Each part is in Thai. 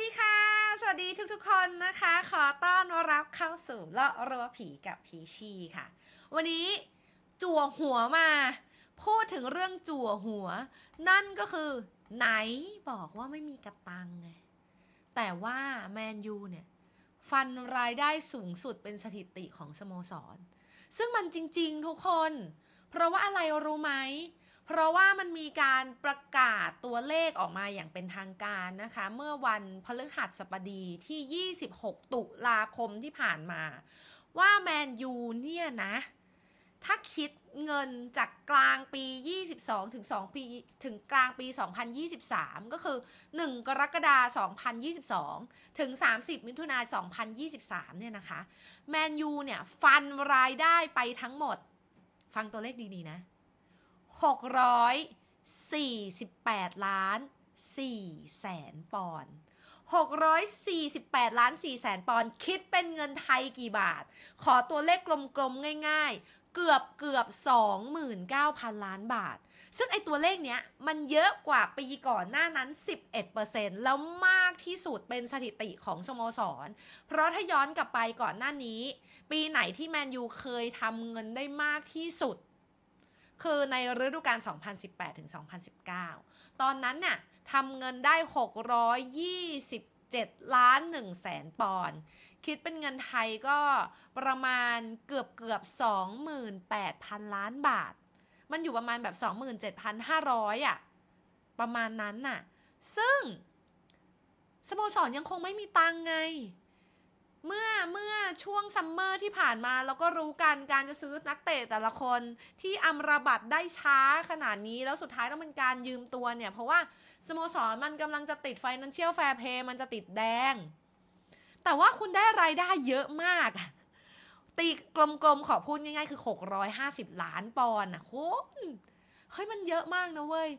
ดีค่ะ สวัสดีทุกๆคนนะคะ ขอต้อนรับเข้าสู่เลาะรัวผีกับพีชีค่ะ วันนี้จั่วหัวมา พูดถึงเรื่องจั่วหัว นั่นก็คือ ไหนบอกว่าไม่มีกระตังไง แต่ว่าแมนยูเนี่ย ฟันรายได้สูงสุดเป็นสถิติของสโมสร ซึ่งมันจริงๆทุกคน เพราะว่าอะไรรู้ไหม เพราะว่ามันมีการประกาศตัวเลขออกมาอย่างเป็นทางการนะคะ เมื่อวันพฤหัสบดีที่ 26 ตุลาคมที่ผ่านมา ว่าแมนยูเนี่ยนะ ถ้าคิดเงินจากกลางปี 22 ถึง 2 ปี ถึงกลางปี 2023 ก็คือ 1 กรกฎาคม 2022 ถึง 30 มิถุนายน 2023 เนี่ยนะคะ แมนยูเนี่ย ฟันรายได้ไปทั้งหมด ฟังตัวเลขดี ๆ นะ 648 ล้าน4แสนปอนด์648 ล้าน4แสนปอนด์คิดเป็นเงินไทยกี่บาท ขอตัวเลขกลมๆ ง่ายๆ เกือบเกือบ 29,000 ล้านบาท ซึ่งไอตัวเลขเนี้ย มันเยอะกว่าปีก่อนหน้านั้น 11%แล้วมากที่สุดเป็นสถิติของสโมสร เพราะถ้าย้อนกลับไปก่อนหน้านี้ ปีไหนที่แมนยูเคยทำเงินได้มากที่สุด คือในฤดูกาล 2018 ถึง 2019 ตอนนั้นเนี่ยทำเงินได้ 627 ล้าน1แสนปอนด์ คิดเป็นเงินไทยก็ประมาณเกือบเกือบ 28,000 ล้านบาท มันอยู่ประมาณแบบ 27,500 อะ ประมาณนั้นน่ะ ซึ่งสโมสรยังคงไม่มีตังไง เมื่อเมื่อช่วงซัมเมอร์ที่ผ่านมาเราก็รู้กันการจะซื้อนักเตะแต่ละคนที่อำราบัตได้ช้าขนาดนี้แล้วสุดท้ายต้องเป็นการยืมตัวเนี่ย เพราะว่าสโมสรมันกำลังจะติด Financial Fair Play มันจะติดแดง แต่ว่าคุณได้รายได้เยอะมาก ตีกลมๆขอพูดง่ายๆคือ 650 ล้านปอนด์อะคุณเฮ้ยมันเยอะมากนะเว้ย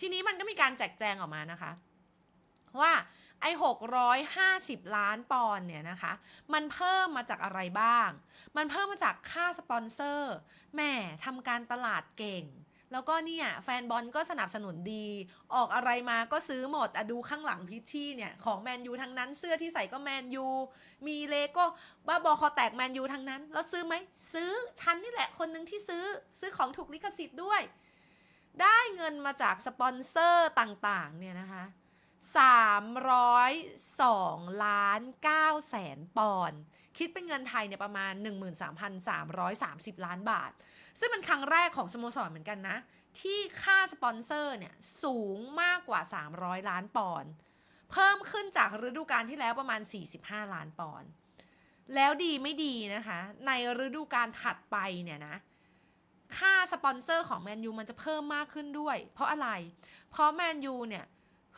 ทีนี้มันก็มีการแจกแจงออกมานะคะ ว่า อ้650 ล้านปอนด์เนี่ยนะคะ มันเพิ่มมาจากอะไรบ้าง มันเพิ่มมาจากค่าสปอนเซอร์แหม่ทำการตลาดเก่ง แล้วก็เนี่ยแฟนบอลก็สนับสนุนดี ออกอะไรมาก็ซื้อหมดอะดูข้างหลังพิชชี่เนี่ย ของแมนยูทั้งนั้น เสื้อที่ใส่ก็แมนยูมีเลโก้บ้าบอคอแตกแมนยูทั้งนั้น แล้วซื้อไหมซื้อฉันนี่แหละคนหนึ่งที่ซื้อซื้อของถูกลิขสิทธิ์ด้วย ได้เงินมาจากสปอนเซอร์ต่างๆเนี่ยนะคะ 302 ล้าน9แสนปอนด์คิดเป็นเงินไทยเนี่ยประมาณ 13,330 ล้านบาท ซึ่งเป็นครั้งแรกของสโมสรเหมือนกันนะ ที่ค่าสปอนเซอร์เนี่ยสูงมากกว่า 300 ล้านปอนด์เพิ่มขึ้นจากฤดูกาลที่แล้วประมาณ 45 ล้านปอนด์แล้วดีไม่ดีนะคะ ในฤดูกาลถัดไปเนี่ยนะค่าสปอนเซอร์ของแมนยูมันจะเพิ่มมากขึ้นด้วย เพราะอะไร เพราะแมนยูเนี่ย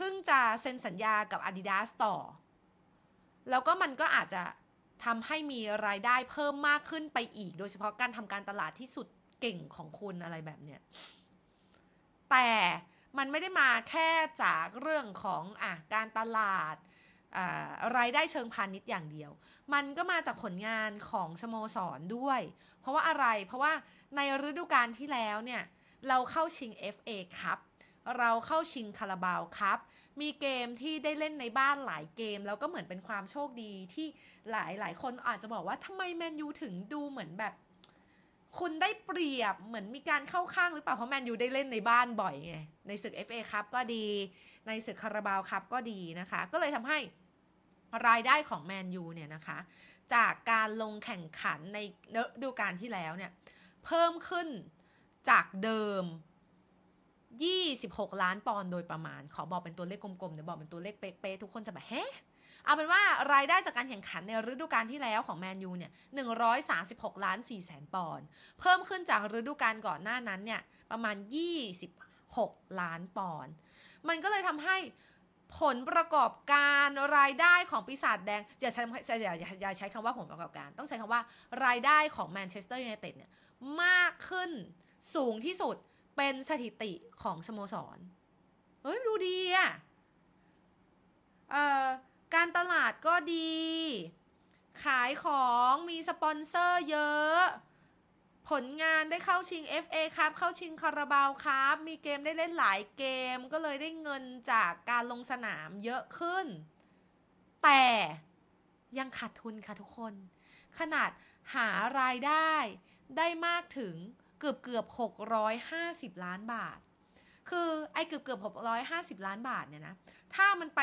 เพิ่งจะเซ็นสัญญากับ Adidas ต่อ แล้วก็มันก็อาจจะทำให้มีรายได้เพิ่มมากขึ้นไปอีก โดยเฉพาะการทำการตลาดที่สุดเก่งของคุณอะไรแบบเนี้ย แต่มันไม่ได้มาแค่จากเรื่องของอะการตลาดอ่ารายได้เชิงพาณิชย์อย่างเดียว มันก็มาจากผลงานของสโมสรด้วย เพราะว่าอะไร เพราะว่าในฤดูกาลที่แล้วเนี่ย เราเข้าชิง FA ครับ เราเข้าชิงคาราบาวครับ มีเกมที่ได้เล่นในบ้านหลายเกม แล้วก็เหมือนเป็นความโชคดีที่หลายหลายคนอาจจะบอกว่าทำไมแมนยูถึงดูเหมือนแบบ คุณได้เปรียบเหมือนมีการเข้าข้างหรือเปล่า เพราะแมนยูได้เล่นในบ้านบ่อยไงในศึก FA ครับก็ดี ในศึกคาราบาวครับก็ดีนะคะ ก็เลยทำให้รายได้ของแมนยูเนี่ยนะคะ จากการลงแข่งขันในฤดูกาลที่แล้วเนี่ย เพิ่มขึ้นจากเดิม 26 ล้านปอนด์โดยประมาณ ขอบอกเป็นตัวเลขกลมๆเดี๋ยวบอกเป็นตัวเลขเป๊ะๆทุกคนจะแบบเฮ้เอาเป็นว่ารายได้จากการแข่งขันในฤดูกาลที่แล้วของแมนยูเนี่ย 136 ล้าน4แสนปอนด์ เพิ่มขึ้นจากฤดูกาลก่อนหน้านั้นเนี่ย ประมาณ 26 ล้านปอนด์ มันก็เลยทำให้ผลประกอบการรายได้ของปีศาจแดง อย่าใช้อย่าอย่าอย่าใช้คำว่าผลประกอบการ ต้องใช้คำว่ารายได้ของแมนเชสเตอร์ยูไนเต็ดเนี่ย มากขึ้นสูงที่สุด เป็นสถิติของสโมสร เฮ้ยดูดีอะ่ะการตลาดก็ดี ขายของมีสปอนเซอร์เยอะ ผลงานได้เข้าชิง FA ครับเข้าชิงคาราบาวครับ มีเกมได้เล่นหลายเกมก็เลยได้เงินจากการลงสนามเยอะขึ้น แต่ยังขาดทุนค่ะทุกคน ขนาดหารายได้ได้มากถึง เกือบเกือบ650 ล้านบาท คือไอ้เกือบเกือบ650 ล้านบาทเนี่ยนะ ถ้ามันไป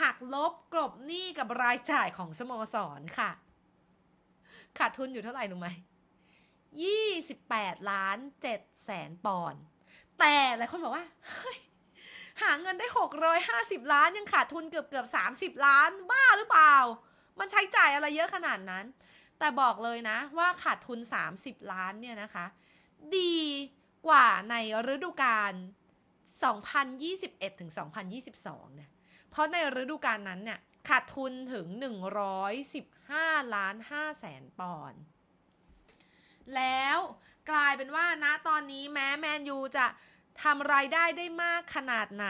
หักลบกลบหนี้กับรายจ่ายของสโมสรค่ะ ขาดทุนอยู่เท่าไหร่รู้ไหม28 ล้าน7แสนปอนด์ แต่หลายคนบอกว่า เฮ้ย หาเงินได้ 650 ล้านยังขาดทุนเกือบเกือบ30 ล้าน บ้าหรือเปล่า มันใช้จ่ายอะไรเยอะขนาดนั้น แต่บอกเลยนะว่าขาดทุน 30 ล้านเนี่ยนะคะ ดีกว่าในฤดูกาล 2021ถึง2022 นะ เพราะในฤดูกาลนั้นเนี่ยขาดทุนถึง 115 ล้าน5แสนปอนด์แล้วกลายเป็นว่าณตอนนี้แม้แมนยูจะทำรายได้ได้มากขนาดไหน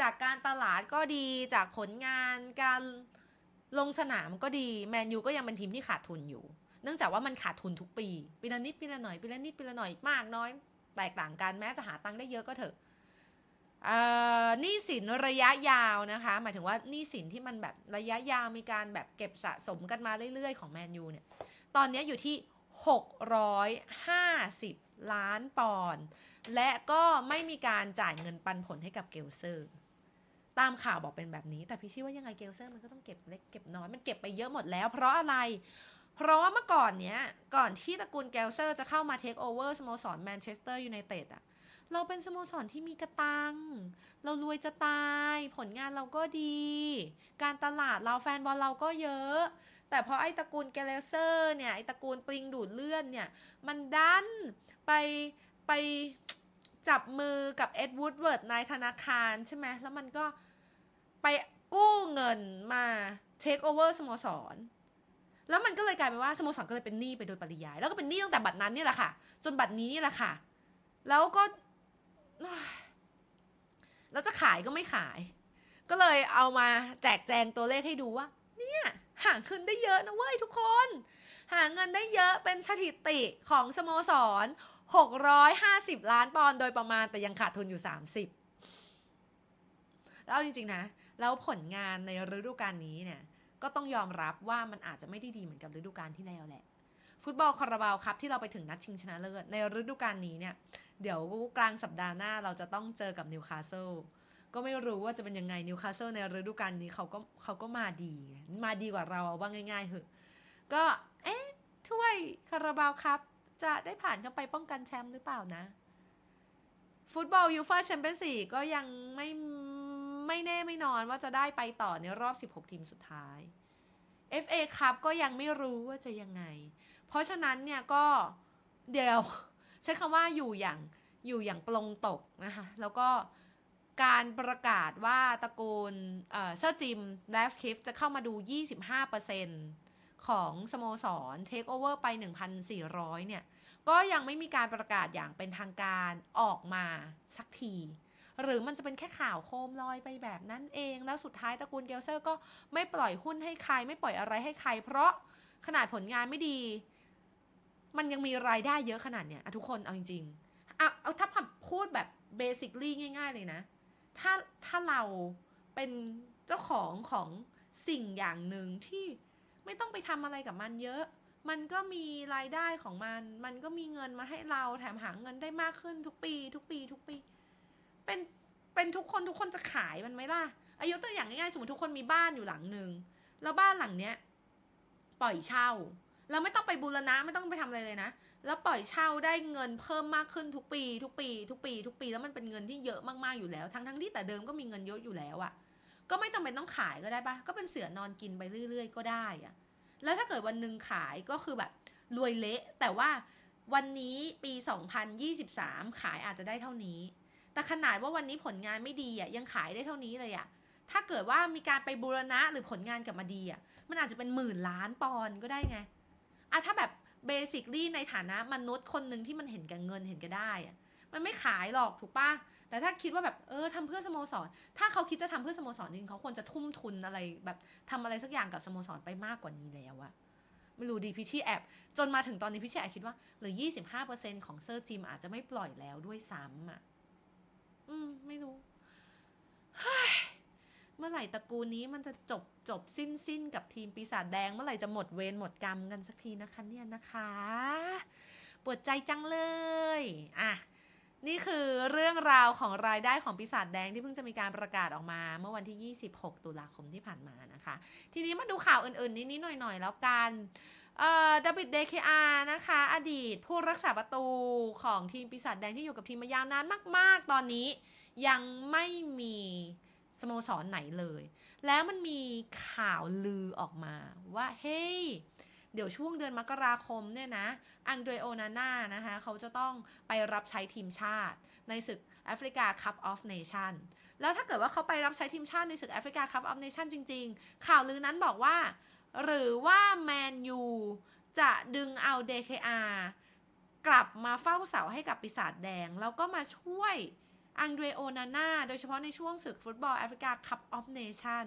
จากการตลาดก็ดีจากผลงานการลงสนามก็ดี แมนยูก็ยังเป็นทีมที่ขาดทุนอยู่ เนื่องจากว่ามันขาดทุนทุกปี ปีละนิดปีละหน่อยปีละนิดปีละหน่อยมากน้อย แตกต่างกันแม้จะหาตังค์ได้เยอะก็เถอะหนี้สินระยะยาวนะคะ หมายถึงว่าหนี้สินที่มันแบบระยะยาวมีการแบบเก็บสะสมกันมาเรื่อยๆ ของแมนยูเนี่ย ตอนนี้อยู่ที่ 650 ล้านปอนด์และก็ไม่มีการจ่ายเงินปันผลให้กับเกลเซอร์ ตามข่าวบอกเป็นแบบนี้ แต่พี่ชื่ว่ายังไงเกลเซอร์มันก็ต้องเก็บเล็กเก็บน้อย มันเก็บไปเยอะหมดแล้ว เพราะอะไร เพราะว่าเมื่อก่อนเนี้ย ก่อนที่ตระกูลเกลเซอร์จะเข้ามาเทคโอเวอร์สโมสรแมนเชสเตอร์ยูไนเต็ดอะเราเป็นสโมสรที่มีกระตัง เรารวยจะตาย ผลงานเราก็ดี การตลาดเราแฟนบอลเราก็เยอะ แต่พอไอ้ตระกูลเกลเซอร์เนี่ย ไอ้ตระกูลปลิงดูดเลือดเนี่ย มันดันไปไปจับมือกับเอ็ดวูดเวิร์ดนายธนาคารใช่ไหม แล้วมันก็ไปกู้เงินมาเทคโอเวอร์สโมสร แล้วมันก็เลยกลายเป็นว่าสโมสรก็เลยเป็นหนี้ไปโดยปริยาย แล้วก็เป็นหนี้ตั้งแต่บัตรนั้นนี่แหละค่ะ จนบัตรนี้นี่แหละค่ะ แล้วก็แล้วจะขายก็ไม่ขาย ก็เลยเอามาแจกแจงตัวเลขให้ดูว่า เนี่ยหาเงินได้เยอะนะเว้ยทุกคน หาเงินได้เยอะเป็นสถิติของสโมสร 650 ล้านปอนด์โดยประมาณแต่ยังขาดทุนอยู่ 30 แล้วจริงๆนะ แล้วผลงานในฤดูกาลนี้เนี่ย ก็ต้องยอมรับว่ามันอาจจะไม่ได้ดีเหมือนกับฤดูกาลที่แล้วแหละ ฟุตบอลคาราบาวครับที่เราไปถึงนัดชิงชนะเลิศในฤดูกาลนี้เนี่ย เดี๋ยวกลางสัปดาห์หน้าเราจะต้องเจอกับนิวคาสเซิลก็ไม่รู้ว่าจะเป็นยังไงนิวคาสเซิลในฤดูกาลนี้เขาก็เขาก็มาดี มาดีกว่าเราเอาว่าง่ายๆเหอะก็เอ๊ะถ้วยคาราบาวครับจะได้ผ่านเข้าไปป้องกันแชมป์หรือเปล่านะ ฟุตบอลยูฟ่าแชมเปี้ยนส์กก็ยังไม่ ไม่แน่ไม่นอนว่าจะได้ไปต่อในรอบ 16 ทีมสุดท้าย FA ครับก็ยังไม่รู้ว่าจะยังไง เพราะฉะนั้นเนี่ยก็เดี๋ยวใช้คำว่าอยู่อย่างอยู่อย่างปลงตกนะคะ แล้วก็การประกาศว่าตระกูลเอ่อเซอร์จิมแลฟคิฟจะเข้ามาดู 25%ของสโมสรเทคโอเวอร์ไป 1,400 เนี่ย ก็ยังไม่มีการประกาศอย่างเป็นทางการออกมาสักที หรือมันจะเป็นแค่ข่าวโคมลอยไปแบบนั้นเอง แล้วสุดท้ายตระกูลเกลเซอร์ก็ไม่ปล่อยหุ้นให้ใคร ไม่ปล่อยอะไรให้ใคร เพราะขนาดผลงานไม่ดี มันยังมีรายได้เยอะขนาดเนี้ยทุกคนเอาจริงๆเอาเอาถ้าพูดแบบเบสิคลี่ง่าย ๆ เลยนะ ถ้าถ้าเราเป็นเจ้าของของสิ่งอย่างหนึ่งที่ไม่ต้องไปทำอะไรกับมันเยอะมันก็มีรายได้ของมัน มันก็มีเงินมาให้เราแถมหาเงินได้มากขึ้นทุกปี ทุกปี ทุกปี เป็นเป็นทุกคนทุกคนจะขายมันไหมล่ะอายุตัวอย่างง่ายๆสมมติทุกคนมีบ้านอยู่หลังหนึ่งแล้วบ้านหลังเนี้ยปล่อยเช่าเราไม่ต้องไปบูรณะไม่ต้องไปทำอะไรเลยนะ แล้วปล่อยเช่าได้เงินเพิ่มมากขึ้นทุกปี ทุกปี ทุกปี ทุกปีแล้วมันเป็นเงินที่เยอะมากๆอยู่แล้ว ทั้งทั้งที่แต่เดิมก็มีเงินเยอะอยู่แล้วอะก็ไม่จำเป็นต้องขายก็ได้ปะก็เป็นเสือนอนกินไปเรื่อย ๆ ก็ได้อะแล้วถ้าเกิดวันหนึ่งขายก็คือแบบรวยเละ แต่ว่าวันนี้ปี 2023 ขายอาจจะได้เท่านี้ แต่ขนาดว่าวันนี้ผลงานไม่ดีอะยังขายได้เท่านี้เลยอะถ้าเกิดว่ามีการไปบูรณะหรือผลงานกลับมาดีอะมันอาจจะเป็นหมื่นล้านปอนก็ได้ไงอะถ้าแบบเบสิคลี่ในฐานะมนุษย์คนหนึ่งที่มันเห็นแก่เงินเห็นก่ได้อะมันไม่ขายหรอกถูกปะแต่ถ้าคิดว่าแบบเออทำเพื่อสโมสร ถ้าเขาคิดจะทำเพื่อสโมสรจริงเขาควรจะทุ่มทุนอะไรแบบทำอะไรสักอย่างกับสโมสรไปมากกว่านี้แล้วอะไม่รู้ดีพิชชี่แอบจนมาถึงตอนนี้พิชี่แอบคิดว่าหรือ 25%ของเซอร์จิมอาจจะไม่ปล่อยแล้วด้วยซ้ำอะ อืม ไม่รู้เฮ้ยเมื่อไหร่ไหร่ตระกูลนี้มันจะจบจบสิ้นสิ้นกับทีมปีศาจแดง เมื่อไหร่จะหมดเวรหมดกรรมกันสักทีนะคะเนี่ยนะคะปวดใจจังเลยอะนี่คือเรื่องราวของรายได้ของปีศาจแดงที่เพิ่งจะมีการประกาศออกมา เมื่อวันที่ 26 ตุลาคมที่ผ่านมานะคะ ทีนี้มาดูข่าวอื่นๆนิดๆหน่อยๆแล้วกัน เอ่อดับบิดเดคอานะคะ อดีตผู้รักษาประตูของทีมปีศาจแดงที่อยู่กับทีมมายาวนานมาก ๆ ตอนนี้ยังไม่มีสโมสรไหนเลย แล้วมันมีข่าวลือออกมาว่า เฮ้ย เดี๋ยวช่วงเดือนมกราคมเนี่ยนะ อังเดรโอนาน่านะคะ เขาจะต้องไปรับใช้ทีมชาติ ในศึกแอฟริกาคัพออฟเนชั่นแล้วถ้าเกิดว่าเขาไปรับใช้ทีมชาติในศึกแอฟริกาคัพออฟเนชั่นจริง ๆ ข่าวลือนั้นบอกว่า หรือว่าแมนยูจะดึงเอา DKR กลับมาเฝ้าเสาให้กับปีศาจแดง แล้วก็มาช่วยอังเดรโอนาน่าโดยเฉพาะในช่วงศึกฟุตบอลแอฟริกาคัพออฟเนชั่น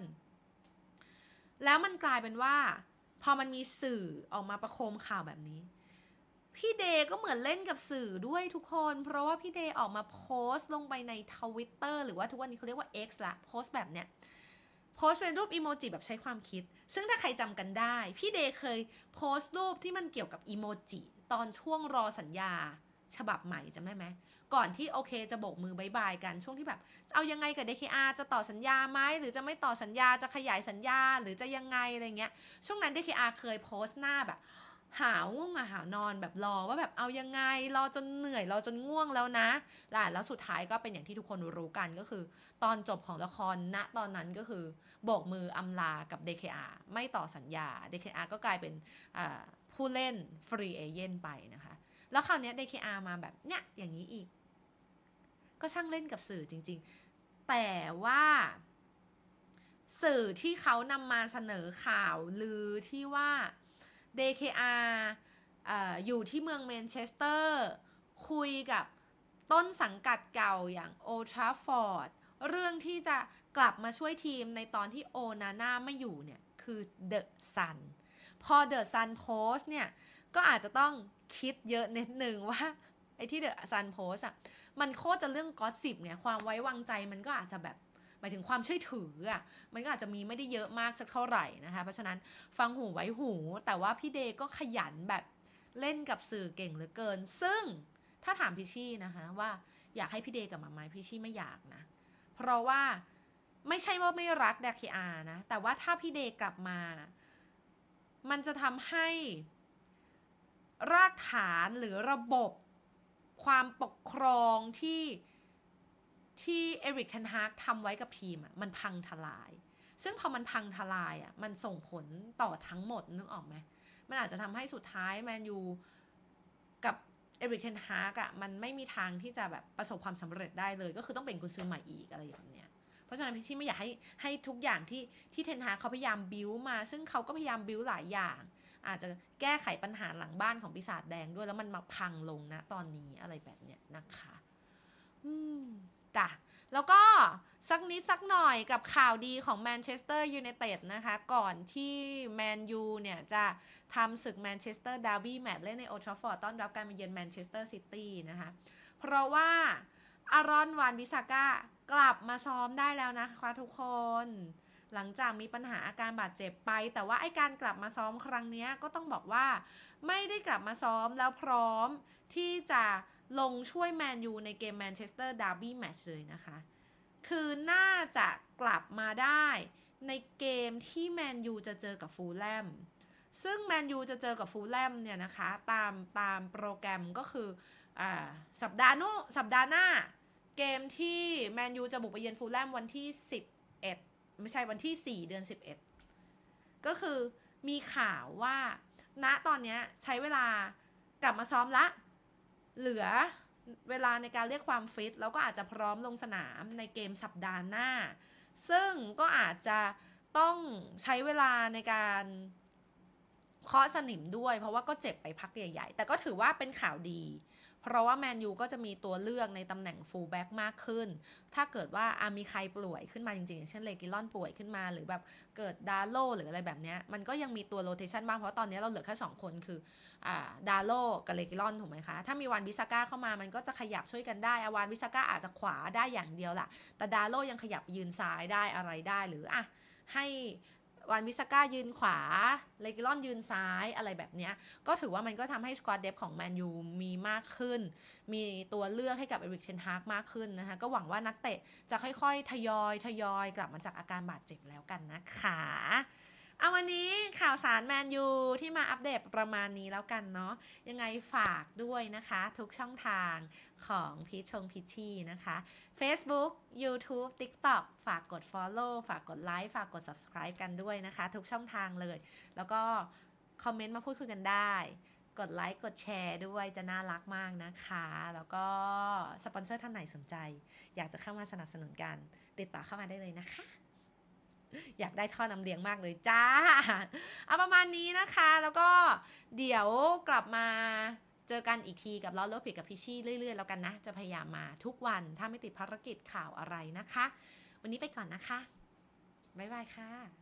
แล้วมันกลายเป็นว่า พอมันมีสื่อออกมาประโคมข่าวแบบนี้ พี่เดก็เหมือนเล่นกับสื่อด้วยทุกคน เพราะว่าพี่เดออกมาโพสต์ลงไปในทวิตเตอร์หรือว่าทุกวันนี้เขาเรียกว่า X ละโพสต์แบบเนี้ย โพสเป็นรูปอีโมจิแบบใช้ความคิด ซึ่งถ้าใครจำกันได้ พี่เดย์เคยโพสต์รูปที่มันเกี่ยวกับอีโมจิตอนช่วงรอสัญญา ฉบับใหม่จำได้ไหม ก่อนที่โอเคจะโบกมือบายบายกันช่วงที่แบบจะเอายังไงกับ DKR จะต่อสัญญาไหมหรือจะไม่ต่อสัญญาจะขยายสัญญาหรือจะยังไงอะไรเงี้ย ช่วงนั้น DKR เคยโพสต์หน้าแบบ หาวง่วงอะหาวนอนแบบรอว่าแบบเอายังไงรอจนเหนื่อยรอจนง่วงแล้วนะล่ะแล้วสุดท้ายก็เป็นอย่างที่ทุกคนรู้กันก็คือ ตอนจบของละครณตอนนั้นก็คือ โบกมืออำลากับ DKR ไม่ต่อสัญญา DKR ก็กลายเป็นผู้เล่นฟรีเอเจนต์ไปนะคะ แล้วคราวนี้ DKR มาแบบเนี้ยอย่างนี้อีก ก็ช่างเล่นกับสื่อจริง ๆ แต่ว่าสื่อที่เขานำมาเสนอข่าวลือที่ว่า DKR อออยู่ที่เมืองแมนเชสเตอร์ คุยกับต้นสังกัดเก่าอย่างโอทราฟอร์ดเรื่องที่จะกลับมาช่วยทีมในตอนที่โอนาน่าไม่อยู่เนี่ย คือเดอะซันพอเดอะซันโพสเนี่ย ก็อาจจะต้องคิดเยอะนิดนึงว่า ไอ้ที่เดอะซันโพสอะ มันโคตรจะเรื่องก็อตสิบไงความไว้วางใจมันก็อาจจะแบบ หมายถึงความเชื่อถืออะมันก็อาจจะมีไม่ได้เยอะมากสักเท่าไหร่นะคะเพราะฉะนั้นฟังหูไว้หู แต่ว่าพี่เดย์ก็ขยันแบบเล่นกับสื่อเก่งเหลือเกิน ซึ่งถ้าถามพี่ชี่นะคะว่าอยากให้พี่เดย์กลับมาไหมพี่ชี่ไม่อยากนะ เพราะว่าไม่ใช่ว่าไม่รักดาคิอานะ แต่ว่าถ้าพี่เดย์กลับมา มันจะทำให้รากฐานหรือระบบความปกครองที่ ที่เอริกเทนฮากทำไว้กับทีมอะมันพังทลาย ซึ่งพอมันพังทลายอะมันส่งผลต่อทั้งหมดนึกออกไหมมันอาจจะทำให้สุดท้ายแมนยูกับเอริกเทนฮากอะมันไม่มีทางที่จะแบบประสบความสำเร็จได้เลย ก็คือต้องเป็นกุญซือใหม่อีกอะไรแบบเนี้ยเพราะฉะนั้นพี่ชี่ไม่อยากให้ให้ทุกอย่างที่ที่เทนฮาเขาพยายามบิวมา ซึ่งเขาก็พยายามบิวหลายอย่าง อาจจะแก้ไขปัญหาหลังบ้านของปีศาจแดงด้วยแล้วมันมาพังลงนะตอนนี้อะไรแบบเนี้ยนะคะ อืม จ้ะแล้วก็สักนิดสักหน่อยกับข่าวดีของแมนเชสเตอร์ยูไนเต็ดนะคะ ก่อนที่แมนยูเนี่ยจะทำศึกแมนเชสเตอร์ดาร์บี้แมตช์เล่นในโอทราฟอร์ดต้อนรับการมาเยือนแมนเชสเตอร์ซิตี้นะคะ เพราะว่าอารอนวานบิซาก้ากลับมาซ้อมได้แล้วนะคะทุกคน หลังจากมีปัญหาอาการบาดเจ็บไป แต่ว่าไอการกลับมาซ้อมครั้งนี้ก็ต้องบอกว่า ไม่ได้กลับมาซ้อมแล้วพร้อมที่จะ ลงช่วยแมนยูในเกมแมนเชสเตอร์ดาร์บี้แมตช์เลยนะคะ คือน่าจะกลับมาได้ในเกมที่แมนยูจะเจอกับฟูลแลม ซึ่งแมนยูจะเจอกับฟูลแลมเนี่ยนะคะ ตามตามโปรแกรมก็คืออสัปดาห์โน้สัปดาห์หน้า เกมที่แมนยูจะบุกไปเยือนฟูลแลมวันที่ 11 ไม่ใช่วันที่ 4 เดือน 11 ก็คือมีข่าวว่าณตอนนี้ใช้เวลากลับมาซ้อมละ เหลือเวลาในการเรียกความฟิตแล้วก็อาจจะพร้อมลงสนามในเกมสัปดาห์หน้า ซึ่งก็อาจจะต้องใช้เวลาในการเคาะสนิมด้วย เพราะว่าก็เจ็บไปพักใหญ่ ๆ แต่ก็ถือว่าเป็นข่าวดี เพราะว่าแมนยูก็จะมีตัวเลือกในตำแหน่งฟูลแบ็กมากขึ้น ถ้าเกิดว่าอามีใครป่วยขึ้นมาจริงๆอย่างเช่นเลกิลอนป่วยขึ้นมาหรือแบบเกิดดาโลหรืออะไรแบบนี้มันก็ยังมีตัวโรเทชันบ้างเพราะตอนนี้เราเหลือแค่สองคนคืออ่าดาโลกับเลกิลอนถูกไหมคะ ถ้ามีวานวิสาก้าเข้ามามันก็จะขยับช่วยกันได้อาวานวิสาก้าอาจจะขวาได้อย่างเดียวแหละแต่ดาโลยังขยับยืนซ้ายได้อะไรได้หรืออะให้ วันวิสก้ายืนขวา เลกิลอนยืนซ้ายอะไรแบบนี้ ก็ถือว่ามันก็ทำให้สควอตเดฟของแมนยูมีมากขึ้น มีตัวเลือกให้กับเอริกเทนฮากมากขึ้นนะคะ ก็หวังว่านักเตะจะค่อยๆ ทยอย ทยอยกลับมาจากอาการบาดเจ็บแล้วกันนะคะ เอาวันนี้ข่าวสารแมนยูที่มาอัปเดตประมาณนี้แล้วกันเนาะยังไงฝากด้วยนะคะ ทุกช่องทางของพีชชงพิชชี่นะคะ Facebook YouTube TikTok ฝากกด Follow ฝากกดไลค์ฝากกด Subscribe กันด้วยนะคะ ทุกช่องทางเลย แล้วก็คอมเมนต์มาพูดคุยกันได้กดไลค์กดแชร์ด้วยจะน่ารักมากนะคะ แล้วก็สปอนเซอร์ท่านไหนสนใจ อยากจะเข้ามาสนับสนุนกัน ติดต่อเข้ามาได้เลยนะคะ อยากได้ท่อนำเลี้ยงมากเลยจ้า เอาประมาณนี้นะคะ แล้วก็เดี๋ยวกลับมาเจอกันอีกทีกับล้อรถผิดกับพิชชี่เรื่อยๆ แล้วกันนะ จะพยายามมาทุกวันถ้าไม่ติดภารกิจข่าวอะไรนะคะ วันนี้ไปก่อนนะคะ บ๊ายบายค่ะ